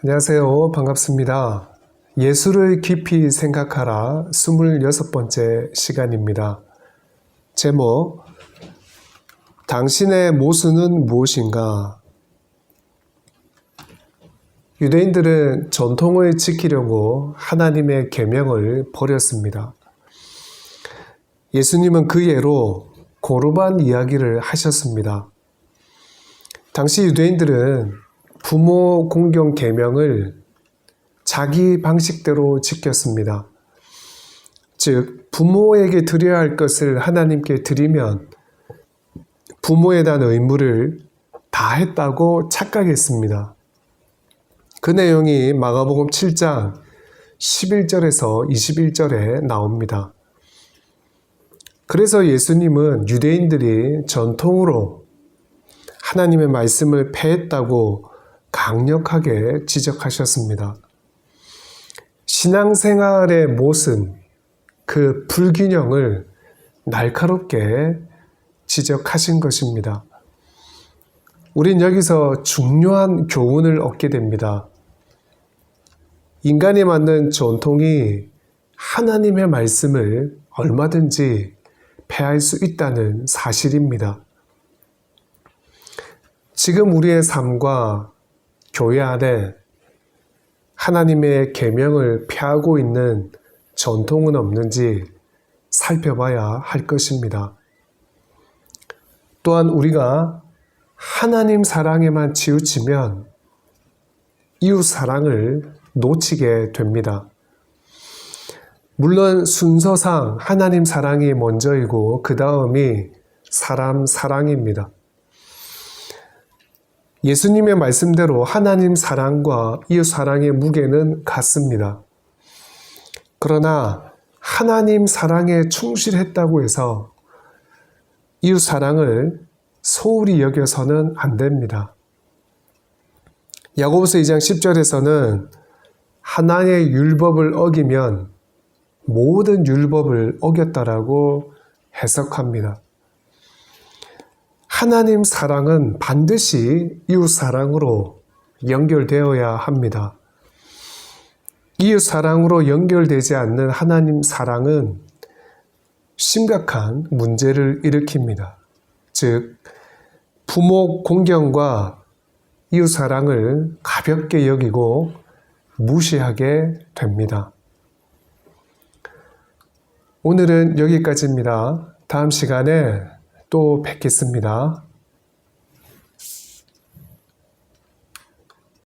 안녕하세요. 반갑습니다. 예수를 깊이 생각하라 26번째 시간입니다. 제목 당신의 모순은 무엇인가? 유대인들은 전통을 지키려고 하나님의 계명을 버렸습니다. 예수님은 그 예로 고르반 이야기를 하셨습니다. 당시 유대인들은 부모 공경 계명을 자기 방식대로 지켰습니다. 즉 부모에게 드려야 할 것을 하나님께 드리면 부모에 대한 의무를 다 했다고 착각했습니다. 그 내용이 마가복음 7장 11절에서 21절에 나옵니다. 그래서 예수님은 유대인들이 전통으로 하나님의 말씀을 폐했다고 강력하게 지적하셨습니다. 신앙생활의 모순, 그 불균형을 날카롭게 지적하신 것입니다. 우린 여기서 중요한 교훈을 얻게 됩니다. 인간이 만든 전통이 하나님의 말씀을 얼마든지 폐할 수 있다는 사실입니다. 지금 우리의 삶과 교회 안에 하나님의 계명을 폐하고 있는 전통은 없는지 살펴봐야 할 것입니다. 또한 우리가 하나님 사랑에만 치우치면 이웃 사랑을 놓치게 됩니다. 물론 순서상 하나님 사랑이 먼저이고 그 다음이 사람 사랑입니다. 예수님의 말씀대로 하나님 사랑과 이웃 사랑의 무게는 같습니다. 그러나 하나님 사랑에 충실했다고 해서 이웃 사랑을 소홀히 여겨서는 안 됩니다. 야고보서 2장 10절에서는 하나의 율법을 어기면 모든 율법을 어겼다라고 해석합니다. 하나님 사랑은 반드시 이웃 사랑으로 연결되어야 합니다. 이웃 사랑으로 연결되지 않는 하나님 사랑은 심각한 문제를 일으킵니다. 즉, 부모 공경과 이웃 사랑을 가볍게 여기고 무시하게 됩니다. 오늘은 여기까지입니다. 다음 시간에 또 뵙겠습니다.